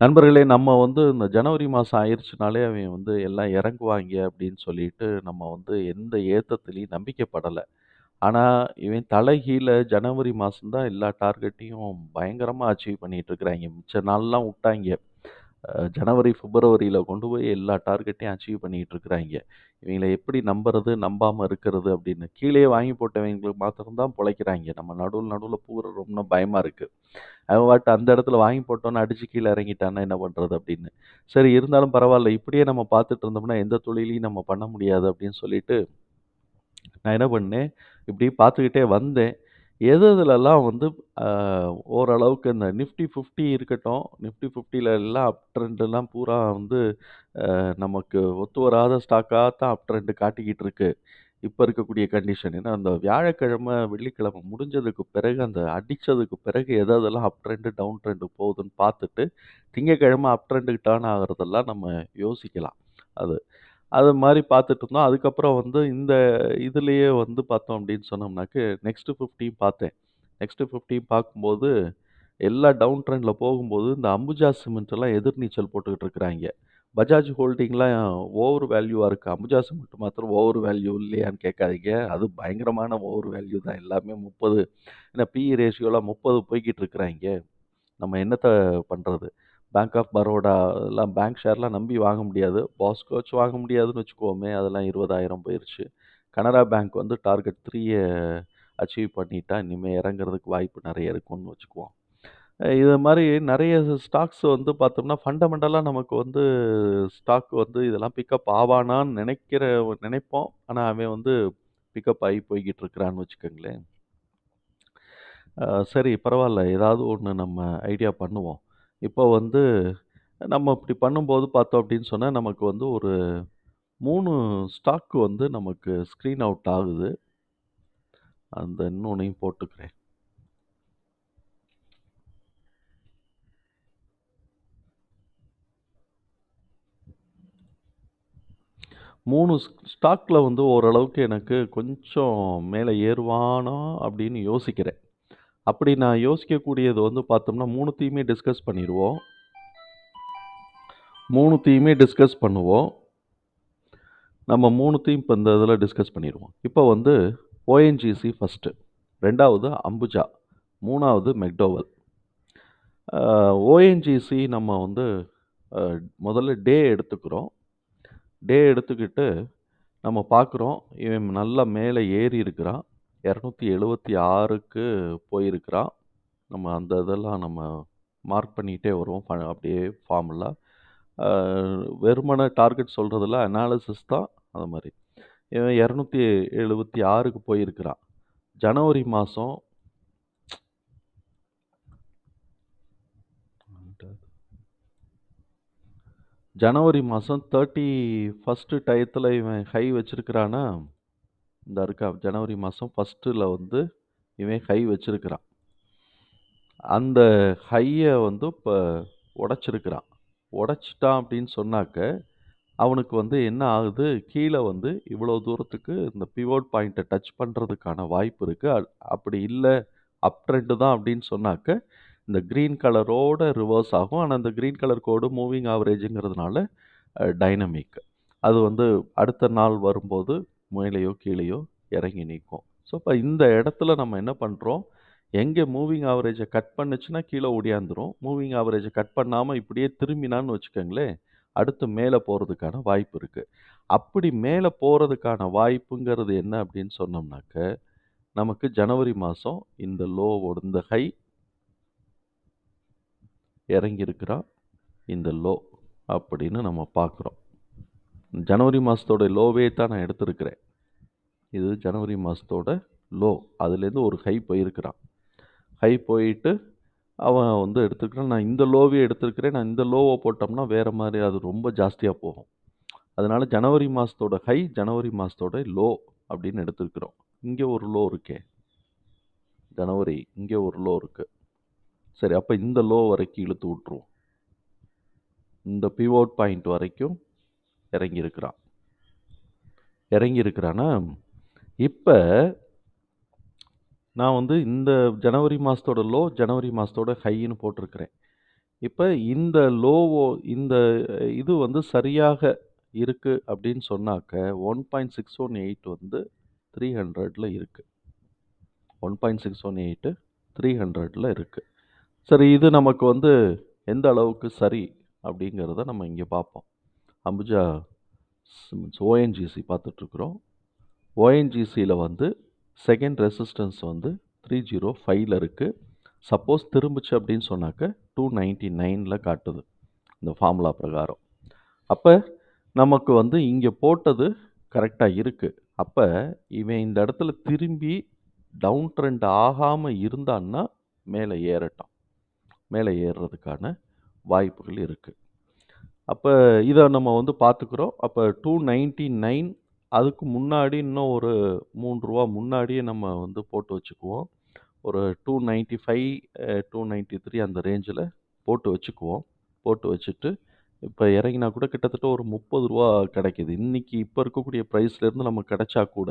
நண்பர்களே நம்ம வந்து இந்த ஜனவரி மாதம் ஆயிடுச்சுனாலே அவன் வந்து எல்லாம் இறங்குவாங்க அப்படின்னு சொல்லிட்டு நம்ம வந்து எந்த ஏத்தத்துலேயும் நம்பிக்கைப்படலை. ஆனால் இவன் தலைகீழ ஜனவரி மாதம்தான் எல்லா டார்கெட்டையும் பயங்கரமாக அச்சீவ் பண்ணிகிட்டு இருக்கிறாங்க. மிச்ச நாள்லாம் விட்டாங்க. ஜனவரி, பிப்ரவரியில் கொண்டு போய் எல்லா டார்கெட்டையும் அச்சீவ் பண்ணிகிட்டு இருக்கிறாங்க. இவங்களை எப்படி நம்புறது, நம்பாமல் இருக்கிறது அப்படின்னு. கீழே வாங்கி போட்டவங்களுக்கு மாத்திரம்தான் பிழைக்கிறாங்க. நம்ம நடுவில் நடுவில் பூர ரொம்ப பயமாக இருக்குது அவன் வாட்டு அந்த இடத்துல வாங்கி போட்டோன்னு அடிச்சு கீழே இறங்கிட்டான்னா என்ன பண்ணுறது அப்படின்னு. சரி இருந்தாலும் பரவாயில்ல இப்படியே நம்ம பார்த்துட்டு இருந்தோம்னா எந்த தொழிலையும் நம்ம பண்ண முடியாது அப்படின்னு சொல்லிட்டு நான் என்ன பண்ணேன், இப்படி பார்த்துக்கிட்டே வந்தேன். எது எதுலலாம் வந்து ஓரளவுக்கு இந்த நிஃப்டி 50 இருக்கட்டும். நிஃப்டி 50ல எல்லாம் அப் ட்ரெண்டெல்லாம் பூரா வந்து நமக்கு ஒத்து வராத ஸ்டாக்காக தான் அப் ட்ரெண்டு காட்டிக்கிட்டு இருக்குது இப்போ இருக்கக்கூடிய கண்டிஷன். ஏன்னா, அந்த வியாழக்கிழமை, வெள்ளிக்கிழமை முடிஞ்சதுக்கு பிறகு அந்த அடித்ததுக்கு பிறகு எது எதெல்லாம் அப் ட்ரெண்டு டவுன் ட்ரெண்டு போகுதுன்னு பார்த்துட்டு, திங்கட்கிழமை அப் ட்ரெண்டுக்கு டேர்ன் ஆகிறதெல்லாம் நம்ம யோசிக்கலாம். அது. அது மாதிரி பார்த்துட்டு இருந்தோம். அதுக்கப்புறம் வந்து இந்த இதுலேயே வந்து பார்த்தோம் அப்படின்னு சொன்னோம்னாக்க, நெக்ஸ்ட் 50 பார்த்தேன். நெக்ஸ்ட்டு ஃபிஃப்டியும் பார்க்கும்போது, எல்லா டவுன் ட்ரெண்டில் போகும்போது, இந்த அம்புஜா சிமெண்ட்டெல்லாம் எதிர்நீச்சல் போட்டுக்கிட்டு இருக்கிறாங்க பஜாஜ் ஹோல்டிங்லாம் ஓவர் வேல்யூவாக இருக்குது அம்புஜா சிமெண்ட் மாத்திரம் ஓவர் வேல்யூ இல்லையான்னு கேட்காதீங்க. அது பயங்கரமான ஓவர் வேல்யூ தான். எல்லாமே 30 ஏன்னா பிஇ ரேஷியோலாம் முப்பது போய்கிட்டு இருக்கிறாய்ங்க. நம்ம என்னத்தை பண்ணுறது பேங்க் ஆஃப் பரோடா எல்லாம் பேங்க் ஷேர்லாம் நம்பி வாங்க முடியாது. பாஸ்கோ வச்சு வாங்க முடியாதுன்னு வச்சுக்கோமே அதெல்லாம் இருபதாயிரம் போயிடுச்சு கனரா பேங்க் வந்து டார்கெட் த்ரீயை அச்சீவ் பண்ணிட்டா, இனிமேல் இறங்குறதுக்கு வாய்ப்பு நிறைய இருக்குன்னு வச்சுக்குவோம். இது மாரி நெறைய ஸ்டாக்ஸ் வந்து பார்த்தோம்னா, ஃபண்டமெண்டலா நமக்கு வந்து ஸ்டாக் வந்து இதெல்லாம் பிக்கப் ஆவானான்னு நினைக்கிற நினைப்போம். ஆனா, அவன் வந்து பிக்கப் ஆகி போய்க்கிட்டு இருக்கிறான்னு வச்சுக்கங்களேன். அ சரி பரவால்ல. ஏதாவது ஒண்ணு நம்ம ஐடியா பண்ணுவோம். இப்போ வந்து நம்ம இப்படி பண்ணும்போது பார்த்தோம் அப்படின்னு சொன்னா, நமக்கு வந்து ஒரு 3 ஸ்டாக் வந்து நமக்கு ஸ்க்ரீன் அவுட் ஆகுது. அந்த இன்னொன்னையும் போட்டுக்கிறேன். மூணு ஸ் ஸ்டாக்ல வந்து ஓரளவுக்கு எனக்கு கொஞ்சம் மேலே ஏறுவானா அப்படின்னு யோசிக்கிறேன். அப்படி நான் யோசிக்கக்கூடியது வந்து பார்த்தோம்னா, மூணுத்தையுமே டிஸ்கஸ் பண்ணிடுவோம் மூணுத்தையுமே டிஸ்கஸ் பண்ணுவோம். நம்ம மூணுத்தையும் இப்போ இந்த இதில் டிஸ்கஸ் பண்ணிடுவோம் இப்போ வந்து ஓஎன்ஜிசி ஃபஸ்ட்டு ரெண்டாவது அம்புஜா. மூணாவது மெக்டோவல். ஓஎன்ஜிசி நம்ம வந்து முதல்ல டே எடுத்துக்கிறோம். டே எடுத்துக்கிட்டு நம்ம பார்க்குறோம். இவன் நல்லா மேலே ஏறி இருக்கிறான். 276க்கு போயிருக்கிறான். நம்ம அந்த இதெல்லாம் நம்ம மார்க் பண்ணிட்டே வருவோம். ஃப அப்படியே ஃபார்முல. அ வெறுமனே டார்கெட் சொல்றதில்ல. அனாலிசிஸ் தான். அது மாரி. இவன் 276க்கு போயிருக்கிறான். ஜனவரி மாசம் ஜனவரி மாதம் தேர்ட்டி ஃபஸ்ட்டு டயத்தில் இவன் ஹை வச்சுருக்கிறான்னா இந்த இருக்கா ஜனவரி மாதம் ஃபஸ்ட்டில் வந்து இவன் ஹை வச்சுருக்கிறான். அந்த ஹையை வந்து இப்போ உடச்சிருக்கிறான். உடச்சிட்டான் அப்படின்னு சொன்னாக்க, அவனுக்கு வந்து என்ன ஆகுது, கீழே வந்து இவ்வளோ தூரத்துக்கு இந்த பிவோட் பாயிண்ட்டை டச் பண்ணுறதுக்கான வாய்ப்பு இருக்குது அ அப்படி இல்லை அப் ட்ரெண்டு தான் அப்படின்னு சொன்னாக்க, இந்த க்ரீன் கலரோட ரிவர்ஸ் ஆகும். ஆனால் இந்த க்ரீன் கலர் கோடு மூவிங் ஆவரேஜுங்கிறதுனால டைனமிக். அது வந்து அடுத்த நாள் வரும்போது மேலேயோ, கீழேயோ இறங்கி நிற்கும் ஸோ, இப்போ இந்த இடத்துல நம்ம என்ன பண்ணுறோம் எங்கே மூவிங் ஆவரேஜை கட் பண்ணுச்சுன்னா கீழே ஓடியாந்துடும் மூவிங் ஆவரேஜை கட் பண்ணாமல் இப்படியே திரும்பினான்னு வச்சுக்கோங்களேன் அடுத்து மேலே போகிறதுக்கான வாய்ப்பு இருக்குது அப்படி மேலே போகிறதுக்கான வாய்ப்புங்கிறது என்ன அப்படின்னு சொன்னோம்னாக்க, நமக்கு ஜனவரி மாதம் இந்த லோவோட இந்த ஹை இறங்கியிருக்கிறா இந்த லோ அப்படின்னு நம்ம பார்க்குறோம். ஜனவரி மாதத்தோட லோவே தான் நான் எடுத்திருக்கிறேன். இது ஜனவரி மாதத்தோட லோ. அதுலேருந்து ஒரு ஹை போயிருக்கிறான். ஹை போயிட்டு அவன் வந்து எடுத்துருக்கிறான். நான் இந்த லோவே எடுத்திருக்கிறேன். நான் இந்த லோவை போட்டோம்னா வேறு மாதிரி அது ரொம்ப ஜாஸ்தியாக போகும். அதனால ஜனவரி மாதத்தோட ஹை, ஜனவரி மாதத்தோட லோ அப்படின்னு எடுத்துருக்குறோம் இங்கே ஒரு லோ இருக்கே. ஜனவரி இங்கே ஒரு லோ இருக்குது சரி அப்போ இந்த லோ வரைக்கும் இழுத்து விட்ருவோம் இந்த பிவோட் பாயிண்ட் வரைக்கும் இறங்கியிருக்கிறான். இறங்கியிருக்கிறான்னா இப்போ நான் வந்து இந்த ஜனவரி மாதத்தோட லோ, ஜனவரி மாதத்தோட ஹைன்னு போட்டிருக்கிறேன். இப்போ இந்த லோவோ இந்த இது வந்து சரியாக இருக்கு அப்படின்னு சொன்னாக்க 1.618 வந்து த்ரீ ஹண்ட்ரடில் இருக்குது one point six one eight three ஹண்ட்ரடில் இருக்குது சரி இது நமக்கு வந்து எந்த அளவுக்கு சரி அப்படிங்கிறத நம்ம இங்கே பார்ப்போம். அம்புஜா ஓஎன்ஜிசி பார்த்துட்ருக்குறோம். ஓஎன்ஜிசியில் வந்து செகண்ட் ரெசிஸ்டன்ஸ் வந்து த்ரீ ஜீரோ ஃபைவ்ல இருக்குது சப்போஸ் திரும்பிச்சு அப்படின்னு சொன்னாக்க 299ல காட்டுது. இந்த ஃபார்முலா பிரகாரம். அப்போ நமக்கு வந்து இங்கே போட்டது கரெக்டாக இருக்குது அப்போ இவன் இந்த இடத்துல திரும்பி டவுன் ட்ரெண்ட் ஆகாமல் இருந்தான்னா, மேலே ஏறட்டும். மேலே ஏறுறதுக்கான வாய்ப்புகள் இருக்குது அப்போ இதை நம்ம வந்து பார்த்துக்குறோம் அப்போ டூ நைன்ட்டி நைன் அதுக்கு முன்னாடி இன்னும் ஒரு மூன்று ரூபா முன்னாடியே நம்ம வந்து போட்டு வச்சுக்குவோம். ஒரு two ninety five two ninety three அந்த ரேஞ்சில் போட்டு வச்சுக்குவோம். போட்டு வச்சுட்டு, இப்போ இறங்கினா கூட கிட்டத்தட்ட ஒரு முப்பது ரூபா கிடைக்கிது இன்றைக்கி இப்போ இருக்கக்கூடிய ப்ரைஸ்லேருந்து நம்ம கிடைச்சா கூட,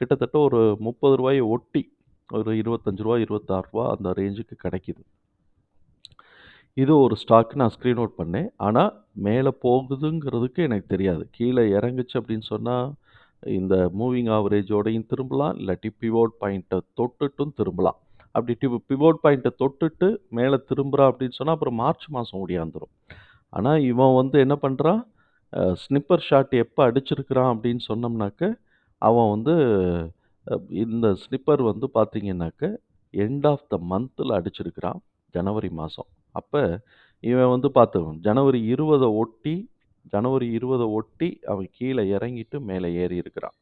கிட்டத்தட்ட ஒரு முப்பது ரூபாயை ஒட்டி ஒரு இருபத்தஞ்சி ரூபா இருபத்தாறு ரூபா அந்த ரேஞ்சுக்கு கிடைக்கிது இது ஒரு ஸ்டாக் நான் ஸ்க்ரீன் அவுட் பண்ணேன். ஆனால் மேலே போகுதுங்கிறதுக்கு எனக்கு தெரியாது. கீழே இறங்குச்சு அப்படின்னு சொன்னால் இந்த மூவிங் ஆவரேஜோடையும் திரும்பலாம். இல்லாட்டி பிவோட் பாயிண்ட்டை தொட்டுட்டும் திரும்பலாம். அப்படி டி பிவோட் பாயிண்ட்டை தொட்டுட்டு மேலே திரும்புகிறா அப்படின்னு சொன்னால் அப்புறம் மார்ச் மாதம் ஓடியாந்துடும் ஆனால் இவன் வந்து என்ன பண்ணுறான் ஸ்னிப்பர் ஷாட் எப்போ அடிச்சிருக்கிறான் அப்படின்னு சொன்னோம்னாக்க, அவன் வந்து இந்த ஸ்னிப்பர் வந்து பார்த்தீங்கன்னாக்க, எண்ட் ஆஃப் த மந்தில் அடிச்சிருக்கிறான். ஜனவரி மாதம் அப்ப இவன் வந்து பார்த்துக்கணும். ஜனவரி 20 ஒட்டி ஜனவரி 20 ஒட்டி அவன் கீழ இறங்கிட்டு மேல ஏறி இருக்கிறான்.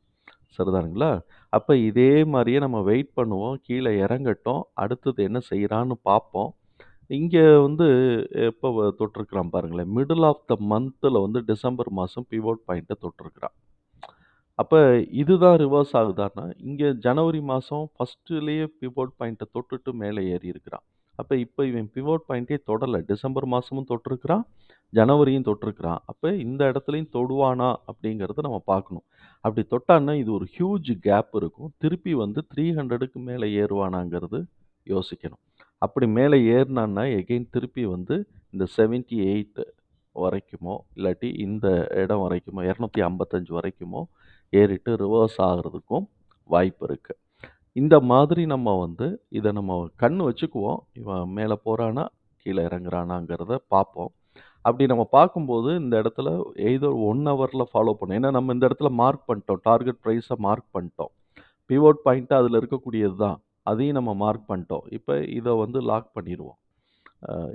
சரிதானுங்களா? அப்ப இதே மாரியே நம்ம வெயிட் பண்ணுவோம். கீழ இறங்கட்டும். அடுத்தது என்ன செய்றான்னு பார்ப்போம். இங்க வந்து எப்ப வ தொட்டிருக்கிறான் பாருங்களேன். மிடில் ஆஃப் த மந்த்ல வந்து டிசம்பர் மாசம் பிவோட் பாயிண்ட்ட தொட்டிருக்கிறான். அப்ப இதுதான் ரிவர்ஸ் ஆகுதான்னா, இங்க ஜனவரி மாசம் ஃபர்ஸ்ட்லயே பிவோட் பாயிண்ட்ட தொட்டுட்டு மேல ஏறி இருக்கிறான். அப்போ இப்போ இவன் பிவோட் பாயிண்ட்டே தொடல. டிசம்பர் மாதமும் தொட்டிருக்கிறான். ஜனவரியும் தொட்டிருக்கிறான். அப்போ இந்த இடத்துலையும் தொடுவானா அப்படிங்கிறத நம்ம பார்க்கணும். அப்படி தொட்டான்னா, இது ஒரு ஹியூஜ் கேப் இருக்கும். திருப்பி வந்து த்ரீ ஹண்ட்ரடுக்கு மேலே ஏறுவானாங்கிறது யோசிக்கணும். அப்படி மேலே ஏறினான்னா எகைன் திருப்பி வந்து இந்த 78 வரைக்குமோ, இல்லாட்டி இந்த இடம் வரைக்குமோ 255 வரைக்குமோ ஏறிட்டு ரிவர்ஸ் ஆகிறதுக்கும் வாய்ப்பு இருக்குது இந்த மாதிரி நம்ம வந்து இதை நம்ம கண் வச்சுக்குவோம். இவன் மேலே போகிறானா கீழே இறங்குறானாங்கிறத பார்ப்போம். அப்படி நம்ம பார்க்கும்போது இந்த இடத்துல ஏதோ ஒன் ஹவரில் ஃபாலோ பண்ணும். ஏன்னா நம்ம இந்த இடத்துல மார்க் பண்ணிட்டோம். டார்கெட் ப்ரைஸை மார்க் பண்ணிட்டோம். பிவோட் பாயிண்ட்டு அதில் இருக்கக்கூடியது தான். அதையும் நம்ம மார்க் பண்ணிட்டோம். இப்போ இதை வந்து லாக் பண்ணிடுவோம்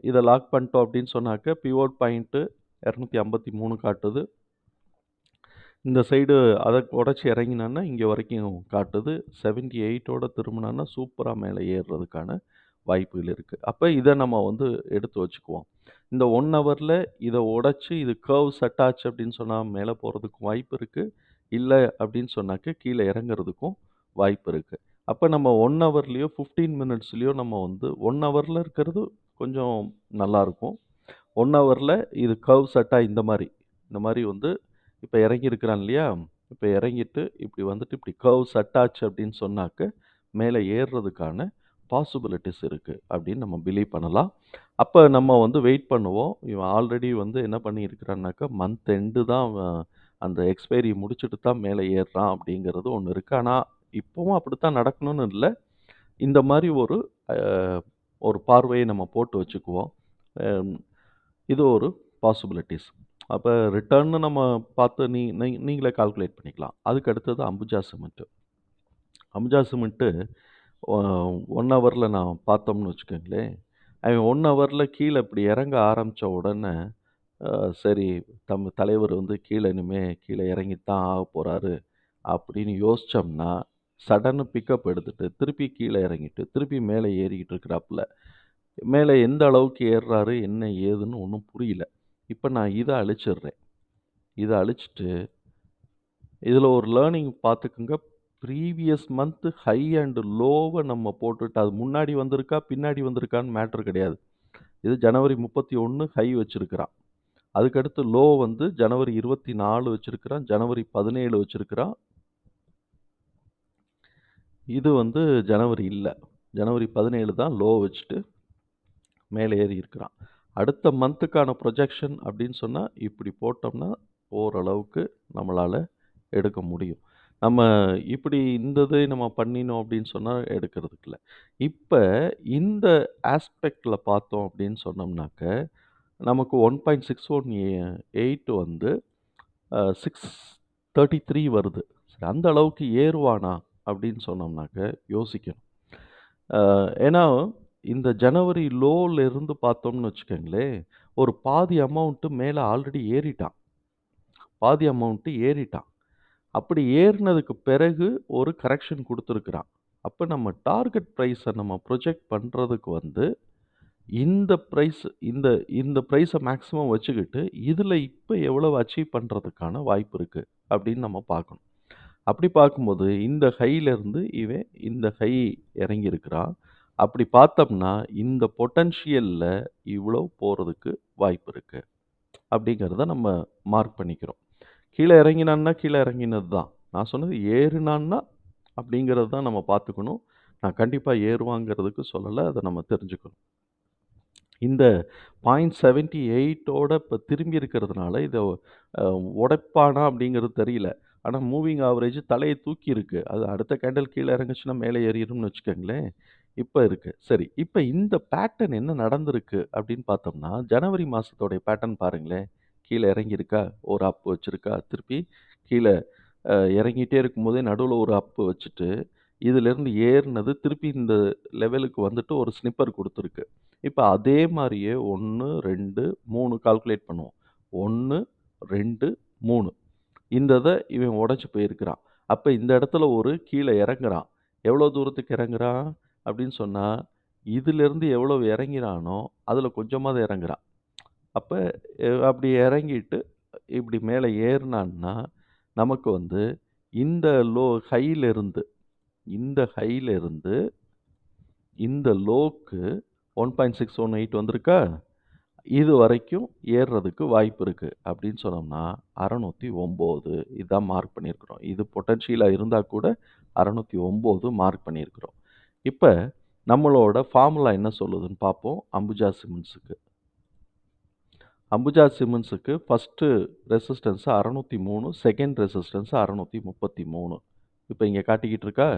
இதை லாக் பண்ணிட்டோம் அப்படின்னு சொன்னாக்க, பிவோட் பாயிண்ட் 253 காட்டுது. இந்த சைடு அதை உடச்சி இறங்கினான்னா, இங்கே வரைக்கும் காட்டுது. 78ஓட திரும்புனான்னா, சூப்பராக மேலே ஏறுறதுக்கான வாய்ப்புகள் இருக்குது அப்போ இதை நம்ம வந்து எடுத்து வச்சுக்குவோம். இந்த ஒன் ஹவரில் இதை உடச்சி இது கர்வ் செட் ஆச்சு அப்படின்னு சொன்னால் மேலே போகிறதுக்கும் வாய்ப்பு இருக்குது இல்லை அப்படின்னு சொன்னாக்க, கீழே இறங்குறதுக்கும் வாய்ப்பு இருக்குது அப்போ நம்ம ஒன் ஹவர்லேயோ ஃபிஃப்டீன் மினிட்ஸ்லேயோ நம்ம வந்து ஒன் ஹவரில் இருக்கிறது கொஞ்சம் நல்லாயிருக்கும் ஒன் ஹவரில் இது கர்வ் செட்டாக இந்த மாதிரி இந்த மாதிரி வந்து இப்போ இறங்கி இருக்கிறான் இல்லையா? இப்போ இறங்கிட்டு இப்படி வந்துட்டு இப்படி கர்வ்ஸ் அட்டாச் ஆச்சு அப்படின்னு சொன்னாக்க, மேலே ஏறுறதுக்கான பாசிபிலிட்டிஸ் இருக்குது அப்படின்னு நம்ம பிலீவ் பண்ணலாம். அப்போ நம்ம வந்து வெயிட் பண்ணுவோம். இவன் ஆல்ரெடி வந்து என்ன பண்ணியிருக்கிறான்னாக்கா, மந்த் எண்டு தான் அந்த எக்ஸ்பைரி முடிச்சுட்டு தான் மேலே ஏறுறான் அப்படிங்கிறது ஒன்று இருக்குது ஆனால் இப்போவும் அப்படி தான் நடக்கணும்னு இல்லை இந்த மாதிரி ஒரு ஒரு பார்வையை நம்ம போட்டு வச்சுக்குவோம். இது ஒரு பாசிபிலிட்டிஸ் அப்போ ரிட்டர்ன்னு நம்ம பார்த்து நீ நீ நீங்களே கால்குலேட் பண்ணிக்கலாம். அதுக்கு அடுத்தது Ambuja cement Ambuja cement one ஹவரில் நான் பார்த்தோம்னு வச்சுக்கோங்களேன், அவன் ஒன் ஹவரில் கீழே இப்படி இறங்க ஆரம்பித்த உடனே, சரி தம் தலைவர் வந்து கீழே இனிமே தான் இறங்கித்தான் போகிறாரு அப்படின்னு யோசிச்சோம்னா, சடனு பிக்கப் எடுத்துகிட்டு திருப்பி கீழே இறங்கிட்டு, திருப்பி மேலே ஏறிக்கிட்டு இருக்கிறாப்புல. மேலே எந்த அளவுக்கு ஏறுறாரு, என்ன ஏதுன்னு ஒன்றும் புரியல. இப்போ நான் இதை அழிச்சிடுறேன். இதை அழிச்சிட்டு இதில் ஒரு லேர்னிங் பார்த்துக்கங்க. ப்ரீவியஸ் மந்த்து ஹை அண்டு லோவை நம்ம போட்டுட்டு, அது முன்னாடி வந்திருக்கா, பின்னாடி வந்திருக்கான்னு மேட்ரு கிடையாது. இது ஜனவரி 31 ஹை வச்சுருக்கிறான் அதுக்கடுத்து லோ வந்து ஜனவரி இருபத்தி நாலு வச்சுருக்கிறான் ஜனவரி பதினேழு வச்சுருக்கிறான் இது வந்து ஜனவரி இல்லை ஜனவரி 17 தான் லோ வச்சுட்டு மேலே ஏறி இருக்கிறான். அடுத்த மந்த்துக்கான ப்ரொஜெக்ஷன் அப்படின்னு சொன்னால் இப்படி போட்டோம்னா ஓரளவுக்கு நம்மளால் எடுக்க முடியும். நம்ம இப்படி இந்த இதை நம்ம பண்ணினோம் அப்படின்னு சொன்னால் எடுக்கிறதுக்கு இல்லை இப்போ இந்த ஆஸ்பெக்டில் பார்த்தோம் அப்படின்னு சொன்னோம்னாக்க, நமக்கு 1.618 வந்து சிக்ஸ் தேர்ட்டி த்ரீ வருது. சரி அந்த அளவுக்கு ஏறுவானா அப்படின்னு சொன்னோம்னாக்க யோசிக்கணும். ஏன்னா இந்த ஜனவரி லோல இருந்து பார்த்தோம்னு வச்சுக்கங்களேன், ஒரு பாதி அமௌண்ட் மேல ஆல்ரெடி ஏறிட்டான். பாதி அமௌண்ட் ஏறிட்டான். அப்படி ஏறுனதுக்கு பிறகு ஒரு கரெக்ஷன் குடுத்திருக்கிறான். அப்ப நம்ம டார்கெட் பிரைஸ நம்ம ப்ரொஜெக்ட் பண்றதுக்கு வந்து, இந்த பிரைஸ் இந்த இந்த பிரைஸ மேக்ஸிமம் வச்சுக்கிட்டு, இதில் இப்ப எவ்வளவு அச்சீவ் பண்றதுக்கான வாய்ப்பு இருக்கு அப்படின்னு நம்ம பார்க்கணும். அப்படி பார்க்கும்போது இந்த ஹைல இருந்து இவன் இந்த ஹை இறங்கியிருக்கிறான். அப்படி பார்த்தோம்னா, இந்த பொட்டன்ஷியல்ல இவ்வளோ போறதுக்கு வாய்ப்பு இருக்கு. அப்படிங்கிறத நம்ம மார்க் பண்ணிக்கிறோம். கீழ இறங்கினான்னா, கீழ இறங்கினது தான். நான் சொன்னது ஏறுனான்னா, அப்படிங்கிறது தான் நம்ம பார்த்துக்கணும். நான் கண்டிப்பா ஏறுவாங்கிறதுக்கு சொல்லல. அத நம்ம தெரிஞ்சுக்கணும். இந்த 0.78 ஓட இப்ப திரும்பி இருக்கிறதுனால, இத அ உடைப்பானா அப்படிங்கிறது தெரியல. ஆனா மூவிங் ஆவரேஜ் தலைய தூக்கியிருக்கு அது அடுத்த கேண்டில் கீழ இறங்குச்சுன்னா மேலே ஏறிரும்னு வச்சுக்கங்களேன். இப்ப இருக்கு. சரி. இப்ப இந்த பேட்டர்ன் என்ன நடந்திருக்கு அப்படின்னு பார்த்தோம்னா, ஜனவரி மாசத்தோடைய பேட்டர்ன் பாருங்களேன். கீழ இறங்கியிருக்கா, ஒரு அப் வச்சிருக்கா, திருப்பி கீழ அ இறங்கிட்டே இருக்கும்போதே நடுவுல ஒரு அப் வச்சுட்டு, இதிலிருந்து ஏறுனது திருப்பி இந்த லெவலுக்கு வந்துட்டு ஒரு ஸ்னிப்பர் குடுத்திருக்கு. இப்ப அதே மாரியே 1, 2, 3 கால்குலேட் பண்ணுவோம். 1, 2, 3 இந்த இத இவன் உடைச்சு போயிருக்கிறான். அப்ப இந்த இடத்துல ஒரு கீழ இறங்குறான். எவ்வளோ தூரத்துக்கு இறங்குறான் அப்படின்னு சொன்னா, இதிலிருந்து எவ்வளவு இறங்கிறானோ அதில் கொஞ்சமாவது இறங்குறான். அப்ப அப்படி இறங்கிட்டு இப்படி மேல ஏறுனான்னா, நமக்கு வந்து இந்த லோ ஹைல இருந்து இந்த லோக்கு ஒன் பாயிண்ட் இந்த லோக்கு 1.618 வந்திருக்கா? இது வரைக்கும் ஏறுறதுக்கு வாய்ப்பு இருக்கு அப்படின்னு சொன்னோம்னா, 609 இதான் மார்க் பண்ணியிருக்கிறோம். இது பொட்டன்ஷியலா இருந்தா கூட 609 மார்க் பண்ணியிருக்கிறோம். இப்போ நம்மளோட ஃபார்முலா என்ன சொல்லுதுன்னு பார்ப்போம் அம்புஜா சிமெண்ட்ஸுக்கு. அம்புஜா சிமெண்ட்ஸுக்கு ஃபர்ஸ்ட்டு ரெசிஸ்டன்ஸ் 603, செகண்ட் ரெசிஸ்டன்ஸு அறநூற்றி முப்பத்தி மூணு இப்போ இங்கே காட்டிக்கிட்டு இருக்கா?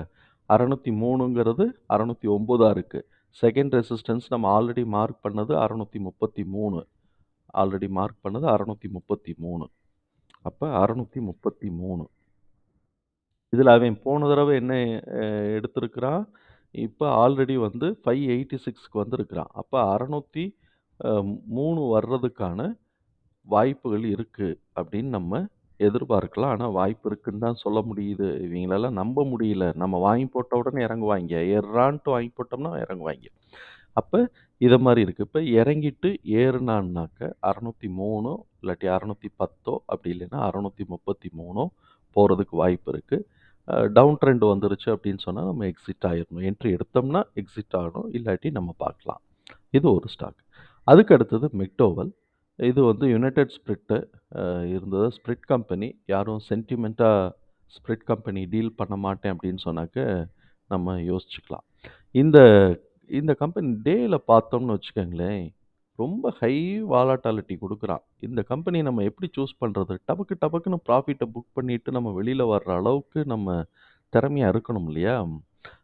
அறநூற்றி மூணுங்கிறது அறநூற்றி ஒம்போதாக இருக்குது செகண்ட் ரெசிஸ்டன்ஸ் நம்ம ஆல்ரெடி மார்க் பண்ணது 633. ஆல்ரெடி மார்க் பண்ணது அறநூற்றி முப்பத்தி மூணு அப்போ அறநூற்றி முப்பத்தி மூணு இதில் அவன் போன தடவை என்ன எடுத்திருக்கிறான்? இப்போ ஆல்ரெடி வந்து 586க்கு வந்திருக்கிறான். அப்ப 600 அ 3 வர்றதுக்கான வாய்ப்புகள் இருக்குது அப்படின்னு நம்ம எதிர்பார்க்கலாம். ஆனால் வாய்ப்பு இருக்குன்னு தான் சொல்ல முடியுது. இவங்களெல்லாம் நம்ப முடியல. நம்ம வாங்கி போட்ட உடனே இறங்குவாங்க ஏறான்ட்டு வாங்கி போட்டோம்னா இறங்குவாங்க அப்போ இதை மாதிரி இருக்குது இப்போ இறங்கிட்டு ஏறுனான்னாக்க 603 இல்லாட்டி 610 அப்படி இல்லைன்னா அறநூற்றி முப்பத்தி மூணோ போகிறதுக்கு வாய்ப்பு இருக்குது டவுன் ட்ரெண்ட் வந்துருச்சு அப்படின்னு சொன்னால் நம்ம எக்ஸிட் ஆகிடணும் என்ட்ரி எடுத்தோம்னா எக்ஸிட் ஆகணும். இல்லாட்டி நம்ம பார்க்கலாம். இது ஒரு ஸ்டாக். அதுக்கு அடுத்தது மெக்டோவல். இது வந்து யுனைடெட் ஸ்பிரிட்டு இருந்தது. Spirit company. யாரும் சென்டிமெண்ட்டாக ஸ்பிரிட் கம்பெனி டீல் பண்ண மாட்டேன் அப்படின்னு சொன்னாக்க, நம்ம யோசிச்சுக்கலாம். இந்த இந்த கம்பெனி டேயில் பார்த்தோம்னு வச்சுக்கோங்களேன் ரொம்ப ஹை வாலாட்டாலிட்டி கொடுக்குறான் இந்த கம்பெனி நம்ம எப்படி சூஸ் பண்ணுறது டபக்கு டபக்குன்னு ப்ராஃபிட்டை புக் பண்ணிட்டு நம்ம வெளியில் வர்ற அளவுக்கு நம்ம திறமையாக இருக்கணும் இல்லையா?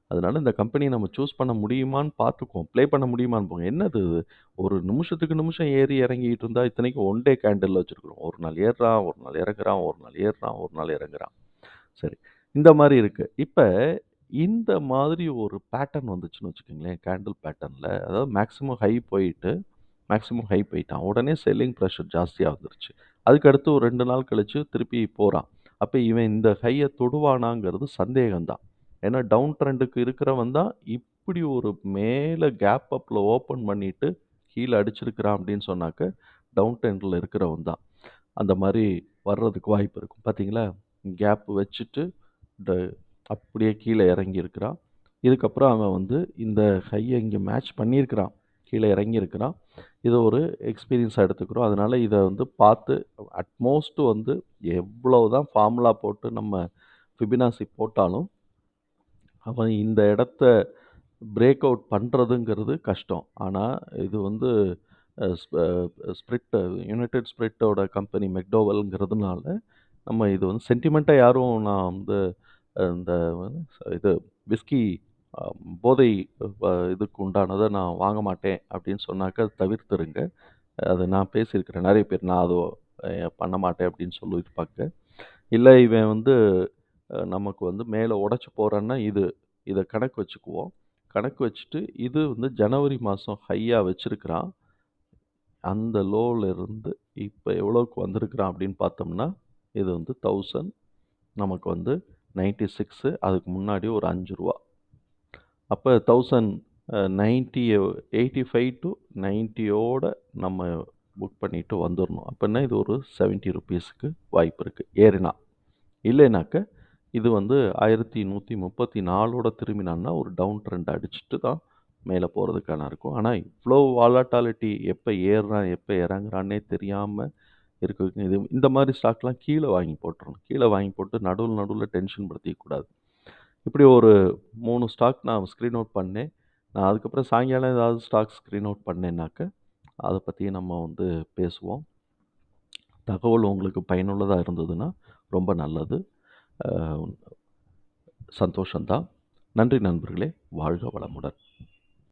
அதனால் இந்த கம்பெனி நம்ம சூஸ் பண்ண முடியுமான்னு பார்த்துக்குவோம். ப்ளே பண்ண முடியுமான்னு போங்க. என்னது ஒரு நிமிஷத்துக்கு நிமிஷம் ஏறி இறங்கிட்டு இருந்தால் இத்தனைக்கும் ஒன் டே கேண்டில் வச்சுருக்குறோம் ஒரு நாள் ஏறுறான், ஒரு நாள் இறங்குறான், ஒரு நாள் ஏறுறான், ஒரு நாள் இறங்குறான். சரி. இந்த மாதிரி இருக்குது இப்போ இந்த மாதிரி ஒரு பேட்டர்ன் வந்துச்சுன்னு வச்சுக்கோங்களேன் கேண்டில் பேட்டர்னில் அதாவது மேக்ஸிமம் ஹை போயிட்டு, மேக்ஸிமம் ஹை போயிட்டான். உடனே செல்லிங் ப்ரெஷர் ஜாஸ்தியாக வந்துருச்சு. அதுக்கு அடுத்து ஒரு ரெண்டு நாள் கழித்து திருப்பி போகிறான் அப்போ இவன் இந்த ஹையை தொடுவானாங்கிறது சந்தேகம் தான். ஏன்னா டவுன் ட்ரெண்டுக்கு இருக்கிறவன் தான் இப்படி ஒரு மேலே கேப் அப்பில் ஓப்பன் பண்ணிவிட்டு கீழே அடிச்சிருக்கிறான் அப்படின்னு சொன்னாக்க, டவுன் ட்ரெண்டில் இருக்கிறவன் தான். அந்த மாதிரி வர்றதுக்கு வாய்ப்பு இருக்கும் பார்த்தீங்களா கேப் வச்சுட்டு ட அப்படியே கீழே இறங்கியிருக்கிறான் இதுக்கப்புறம் அவன் வந்து இந்த ஹையை இங்கே மேட்ச் பண்ணியிருக்கிறான் கீழே இறங்கியிருக்கிறான் இதை ஒரு எக்ஸ்பீரியன்ஸாக எடுத்துக்கிறோம். அதனால் இதை வந்து பார்த்து அட்மோஸ்ட்டு வந்து எவ்வளோ தான் ஃபார்முலா போட்டு நம்ம ஃபிபினாசி போட்டாலும் அவன் இந்த இடத்த பிரேக் அவுட் பண்ணுறதுங்கிறது கஷ்டம். ஆனால் இது வந்து ஸ்ப்ரிட் யுனைடெட் ஸ்ப்ரிட்டோட கம்பெனி மெக்டோவல்ங்கிறதுனால நம்ம இது வந்து சென்டிமெண்ட்டாக யாரும் நான் வந்து இந்த இது விஸ்கி போதை இதுக்கு உண்டானதை நான் வாங்க மாட்டேன் அப்படின்னு சொன்னாக்க அதை தவிர்த்துருங்க. அது நான் பேசியிருக்கிறேன். நிறைய பேர் நான் அது பண்ண மாட்டேன் அப்படின்னு சொல்லியிருப்பாங்க இல்லை இவன் வந்து நமக்கு வந்து மேலே உடச்சி போகிறான்னா இது இதை கணக்கு வச்சுக்குவோம். கணக்கு வச்சுட்டு இது வந்து ஜனவரி மாதம் ஹையாக வச்சுருக்கிறான். அந்த லோவில் இருந்து இப்போ எவ்வளோக்கு வந்திருக்கிறான் அப்படின்னு பார்த்தோம்னா இது வந்து தௌசண்ட் நமக்கு வந்து நைன்ட்டி சிக்ஸு அதுக்கு முன்னாடி ஒரு அஞ்சு ரூபா. அப்போ thousand ninety eighty five to நைன்ட்டியோட நம்ம புக் பண்ணிவிட்டு வந்துடணும் அப்படின்னா இது ஒரு செவன்ட்டி ருபீஸுக்கு வாய்ப்பு இருக்குது ஏறினா இல்லைனாக்க இது வந்து ஆயிரத்தி நூற்றி முப்பத்தி நாலோட திரும்பினான்னா ஒரு டவுன் ட்ரெண்ட் அடிச்சுட்டு தான் மேலே போகிறதுக்கான இருக்கும். ஆனால் இவ்வளோ வாலாட்டாலிட்டி எப்போ ஏறுறான் எப்போ இறங்குறான்னே தெரியாமல் இருக்கு இது இந்த மாதிரி ஸ்டாக்லாம் கீழே வாங்கி போட்டுருணும் கீழே வாங்கி போட்டு நடுவில் நடுவில் டென்ஷன் படுத்திக்கூடாது இப்படி ஒரு மூணு ஸ்டாக் நான் ஸ்க்ரீன் அவுட் பண்ணேன். நான் அதுக்கப்புறம் சாயங்காலம் ஏதாவது ஸ்டாக் ஸ்க்ரீன் அவுட் பண்ணேன்னாக்க அதை பற்றி நம்ம வந்து பேசுவோம். தகவல் உங்களுக்கு பயனுள்ளதாக இருந்ததுன்னா ரொம்ப நல்லது. சந்தோஷந்தான் நன்றி நண்பர்களே. வாழ்க வளமுடன்.